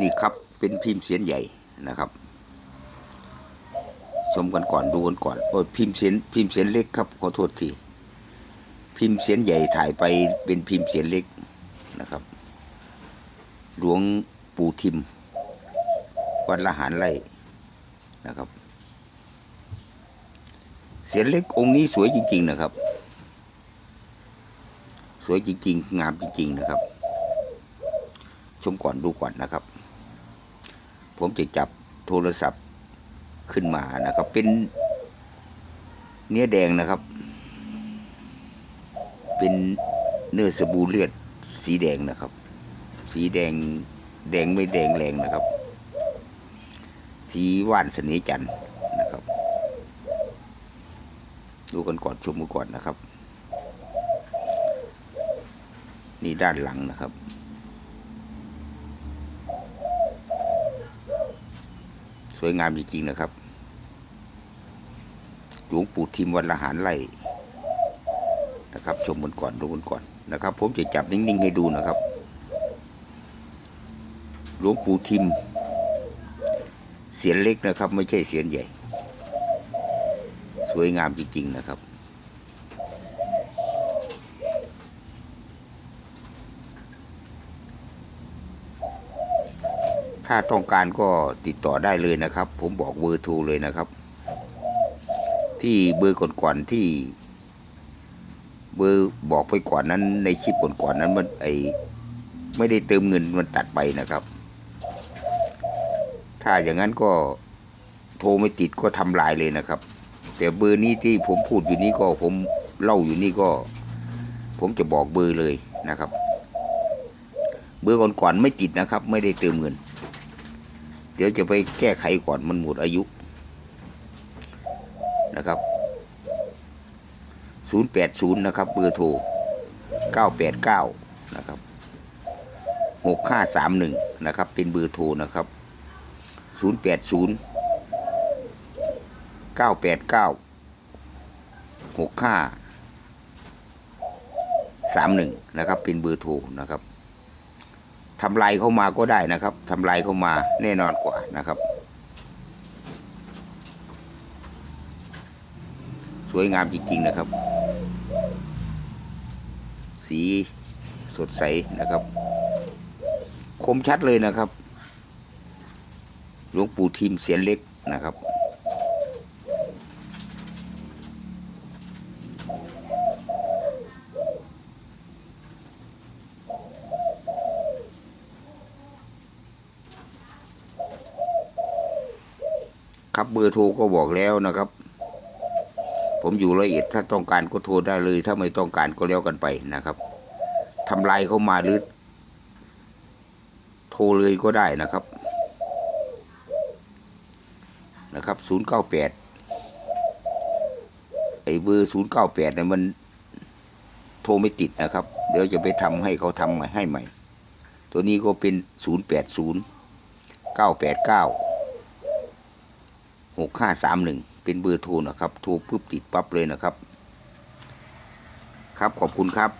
นี่ครับเป็นพิมพ์เสียนใหญ่นะครับ ชมกันก่อนดูกันก่อนโอ้ยพิมพ์เสียนพิมพ์เสียนเล็กครับขอโทษทีพิมพ์เสียนใหญ่ถ่ายไปเป็นพิมพ์เสียนเล็กนะครับ หลวงปู่ทิม วัดละหารไร่นะครับ เสียนเล็กองค์นี้สวยจริง ๆ นะครับ สวยจริง ๆ งามจริง ๆ นะครับ ชมก่อนดูก่อนนะครับ ผมจะจับโทรศัพท์ขึ้นมานะครับ เป็นเนื้อแดงนะครับ เป็นเนื้อสบู่เลือดสีแดงนะครับ สีแดงแดงไม่แดงแรงนะครับ สีว่านสน่ห์จันนะครับ ดูกันก่อนชมกันก่อนนะครับ นี่ด้านหลังนะครับ สวยงามจริงๆนะครับ หลวงปู่ทิมวันละหารไล่นะครับ ชมบนก่อนดูบนก่อนนะครับ ผมจะจับนิ่งๆให้ดูนะครับ หลวงปู่ทิม เสียนเล็กนะครับ ไม่ใช่เสียนใหญ่ สวยงามจริงๆนะครับ ถ้าต้องการก็ติดต่อได้เลยนะครับ ผมบอกเบอร์โทรเลยนะครับ ที่เบอร์ก่อนๆที่ เบอร์บอกไปก่อนนั้น ในคลิปก่อนๆนั้นมันไอไม่ได้เติมเงินมันตัดไปนะครับ ถ้าอย่างนั้นก็โทรไม่ติดก็ทำลายเลยนะครับ แต่เบอร์นี้ที่ผมพูดอยู่นี้ก็ผมเล่าอยู่นี่ก็ ผมจะบอกเบอร์เลยนะครับ เบอร์ก่อนๆไม่ติดนะครับ ไม่ได้เติมเงิน ดี๋ยวจะไปแก้ไขก่อนมันหมดอายุนะครับ 080 นะครับ เบอร์โทร 989 นะครับ 6531 นะครับ เป็นเบอร์โทรนะครับ 080 989 65 31 นะครับ เป็นเบอร์โทรนะครับ ทำลายเข้ามาก็ได้นะครับทำลายเข้ามาแน่นอนกว่านะครับ สวยงามจริง ๆนะครับ สีสดใสนะครับ คมชัดเลยนะครับ หลวงปู่ทิมเสียนเล็กนะครับ ครับ เบอร์โทรก็บอกแล้วนะครับ ผมอยู่ละเอียดถ้าต้องการก็โทรได้เลย ถ้าไม่ต้องการก็แล้วกันไปนะครับทำลายเข้ามาหรือโทรเลยก็ได้นะครับ นะครับศูนย์เก้าแปดไอ้เบอร์ศูนย์เก้าแปดเนี่ยมันโทรไม่ติดนะครับ เดี๋ยวจะไปทำให้เขาทำใหม่ให้ใหม่ ตัวนี้ก็เป็นศูนย์แปดศูนย์เก้าแปดเก้า หกห้าสามหนึ่งเป็นเบอร์โทรนะครับ โทรปุ๊บติดปั๊บเลยนะครับ ครับขอบคุณครับ